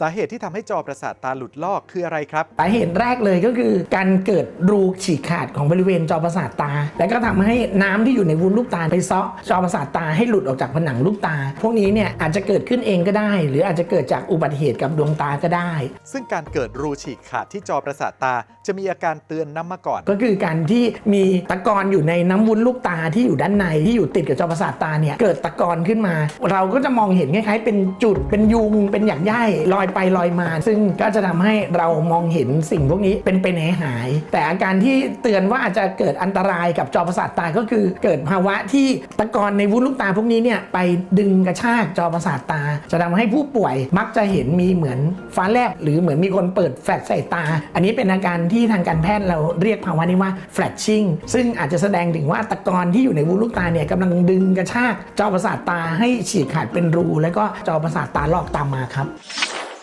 สาเหตุที่ทำให้จอประสาทตาหลุดลอกคืออะไรครับ สาเหตุแรกเลยก็คือการเกิดรูฉีกขาดของบริเวณจอประสาทตา และก็ทำให้น้ำที่อยู่ในวุ้นลูกตาไปเซาะจอประสาทตาให้หลุดออกจากผนังลูกตา พวกนี้เนี่ยอาจจะเกิดขึ้นเองก็ได้ หรืออาจจะเกิดจากอุบัติเหตุกับดวงตาก็ได้ ซึ่งการเกิดรูฉีกขาดที่จอประสาทตา จะมีอาการเตือนน้ำมาก่อน ก็คือการที่มีตะกอนอยู่ในน้ำวุ้นลูกตาที่อยู่ด้านในที่อยู่ติดกับจอประสาทตาเนี่ยเกิดตะกอนขึ้นมา เราก็จะมองเห็นคล้ายๆเป็นจุดเป็นยุงเป็นหยักใยลอยไปลอยมา ซึ่งก็จะทำให้เรามองเห็นสิ่งพวกนี้เป็นเป็นหายหาย แต่อาการที่เตือนว่าอาจจะเกิดอันตรายกับจอประสาทตาก็คือเกิดภาวะที่ตะกอนในวุ้นลูกตาพวกนี้เนี่ยไปดึงกระชากจอประสาทตา จะทำให้ผู้ป่วยมักจะเห็นมีเหมือนฟ้าแลบหรือเหมือนมีคนเปิดแฟลชใส่ตา อันนี้เป็นอาการที่ทางการแพทย์เราเรียกภาวะนี้ว่า flashing ซึ่งอาจจะแสดงถึงว่าตะกอนที่อยู่ในวุ้นลูกตาเนี่ยกำลังดึงกระชากจอประสาทตาให้ฉีกขาดเป็นรู แล้วก็จอประสาทตาลอกตามมาครับ